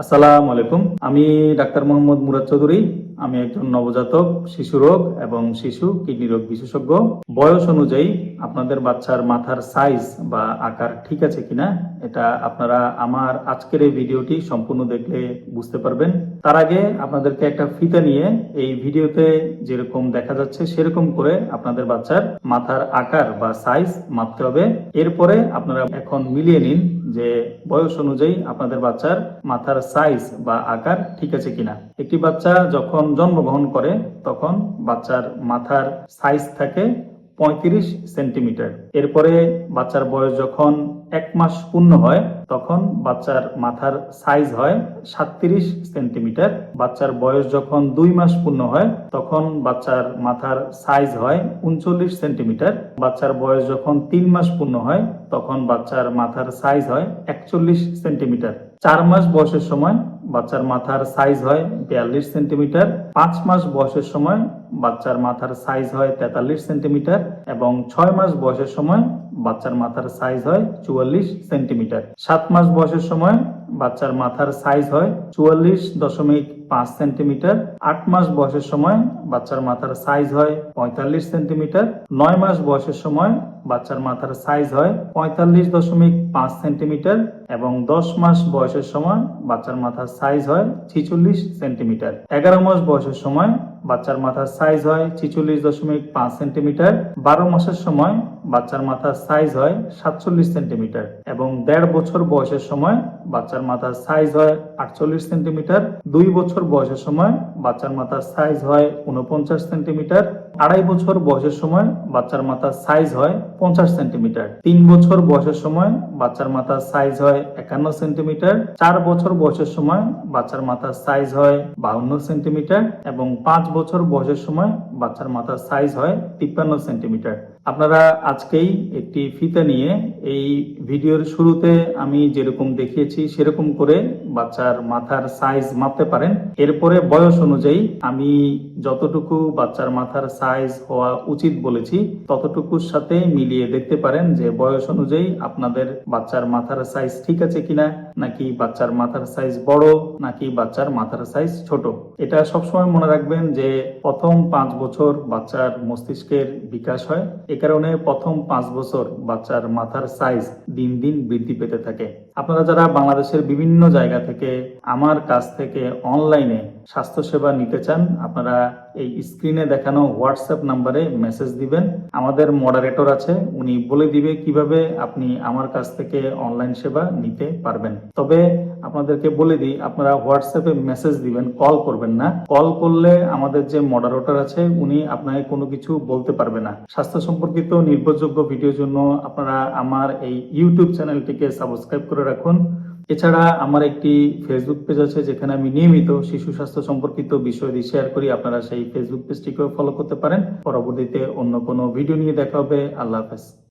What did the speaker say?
আসসালামু আলাইকুম। আমি ডাক্তার মোহাম্মদ মুরাদ চৌধুরী আমি একজন নবজাতক, শিশু রোগ এবং শিশু কিডনি রোগ বিশেষজ্ঞ। বয়স অনুযায়ী আপনাদের বাচ্চার মাথার সাইজ বা আকার ঠিক আছে কিনা, এটা আপনারা আমার আজকের এই ভিডিওটি সম্পূর্ণ দেখলে বুঝতে পারবেন। তার আগে আপনাদেরকে একটা ফিতা নিয়ে এই ভিডিওতে যেরকম দেখা যাচ্ছে সেরকম করে আপনাদের বাচ্চার মাথার আকার বা সাইজ মাপতে হবে। এরপরে আপনারা এখন মিলিয়ে নিন যে বয়স অনুযায়ী আপনাদের বাচ্চার মাথার সাইজ বা আকার ঠিক আছে কিনা। একটি বাচ্চা যখন জন্মগ্রহণ করে, তখন বাচ্চার মাথার সাইজ থাকে পঁয়ত্রিশ সেন্টিমিটার। এরপরে বাচ্চার বয়স যখন এক মাস পূর্ণ হয়, তখন বাচ্চার মাথার সাইজ হয় সাতত্রিশ সেন্টিমিটার। বাচ্চার বয়স যখন দুই মাস পূর্ণ হয়, তখন বাচ্চার মাথার সাইজ হয় উনচল্লিশ সেন্টিমিটার। বাচ্চার বয়স যখন তিন মাস পূর্ণ হয়, তখন বাচ্চার মাথার সাইজ হয় একচল্লিশ সেন্টিমিটার। চার মাস বয়সের সময় বাচ্চার মাথার সাইজ হয় বিয়াল্লিশ সেন্টিমিটার পাঁচ মাস বয়সের সময় বাচ্চার মাথার সাইজ হয় তেতাল্লিশ সেন্টিমিটার এবং ছয় মাস বয়সের সময় বাচ্চার মাথার সাইজ হয় চুয়াল্লিশ সেন্টিমিটার সাত মাস বয়সের সময় বাচ্চার মাথার সাইজ হয় চুয়াল্লিশ দশমিক পাঁচ সেন্টিমিটার, আট মাস বয়সের সময় বাচ্চার মাথার সাইজ হয় পঁয়তাল্লিশ সেন্টিমিটার, নয় মাস বয়সের সময় বাচ্চার মাথার সাইজ হয় পঁয়তাল্লিশ দশমিক পাঁচ সেন্টিমিটার এবং দশ মাস বয়সের সময় বাচ্চার মাথার সাইজ হয় ছিচল্লিশ সেন্টিমিটার। এগারো মাস বয়সের সময় বাচ্চার মাথার সাইজ হয় ছিচল্লিশ দশমিক পাঁচ সেন্টিমিটার বারো মাসের সময় বাচ্চার মাথার সাইজ হয় সাতচল্লিশ সেন্টিমিটার এবং দেড় বছর বয়সের সময় বাচ্চার মাথার সাইজ হয় আটচল্লিশ সেন্টিমিটার দুই বছর বয়সের সময় বাচ্চার মাথার সাইজ হয় উনপঞ্চাশ সেন্টিমিটার আড়াই বছর বয়সের সময় বাচ্চার মাথার সাইজ হয় পঞ্চাশ সেন্টিমিটার তিন বছর বয়সের সময় বাচ্চার মাথার সাইজ হয় একান্ন সেন্টিমিটার চার বছর বয়সের সময় বাচ্চার মাথার সাইজ হয় বাউন্ন সেন্টিমিটার এবং পাঁচ বছর বয়সের সময় বাচ্চার মাথার সাইজ হয় তিপ্পান্ন সেন্টিমিটার আপনারা আজকেই একটি ফিতা নিয়ে এই ভিডিওর শুরুতে আমি যেরকম দেখিয়েছি, সেরকম করে বাচ্চার মাথার সাইজ মাপতে পারেন। এরপরে বয়স অনুযায়ী আমি যতটুকু বাচ্চার মাথার সাইজ হওয়া উচিত বলেছি, ততটুকুর সাথে মিলিয়ে দেখতে পারেন যে বয়স অনুযায়ী আপনাদের বাচ্চার মাথার সাইজ ঠিক আছে কিনা, নাকি বাচ্চার মাথার সাইজ বড়, নাকি বাচ্চার মাথার সাইজ ছোট। এটা সবসময় মনে রাখবেন যে প্রথম পাঁচ বছর বাচ্চার মস্তিষ্কের বিকাশ হয়। এ কারণে প্রথম পাঁচ বছর বাচ্চার মাথার সাইজ দিন দিন বৃদ্ধি পেতে থাকে। আপনারা যারা বাংলাদেশের বিভিন্ন জায়গা থেকে আমার কাছ থেকে অনলাইনে স্বাস্থ্যসেবা নিতে চান, আপনারা এই স্ক্রিনে দেখানো হোয়াটসঅ্যাপ নাম্বারে মেসেজ দিবেন। আমাদের মডারেটর আছে, উনি বলে দিবে কীভাবে আপনি আমার কাছ থেকে অনলাইন সেবা নিতে পারবেন। তবে আপনাদেরকে বলে দিই, আপনারা হোয়াটসঅ্যাপে মেসেজ দিবেন কল করবেন না। কল করলে আমাদের যে মডারেটর আছে, উনি আপনাকে কোনো কিছু বলতে পারবে না। স্বাস্থ্য সম্পর্কিত নির্ভরযোগ্য ভিডিওর জন্য আপনারা আমার এই ইউটিউব চ্যানেলটিকে সাবস্ক্রাইব করে রাখুন। এছাড়া আমার একটি ফেসবুক পেজ আছে যেখানে আমি নিয়মিত শিশু স্বাস্থ্য সম্পর্কিত বিষয় শেয়ার করি। আপনারা সেই ফেসবুক পেজটিকেও ফলো করতে পারেন। পরবর্তীতে অন্য কোনো ভিডিও নিয়ে দেখা হবে। আল্লাহ হাফেজ।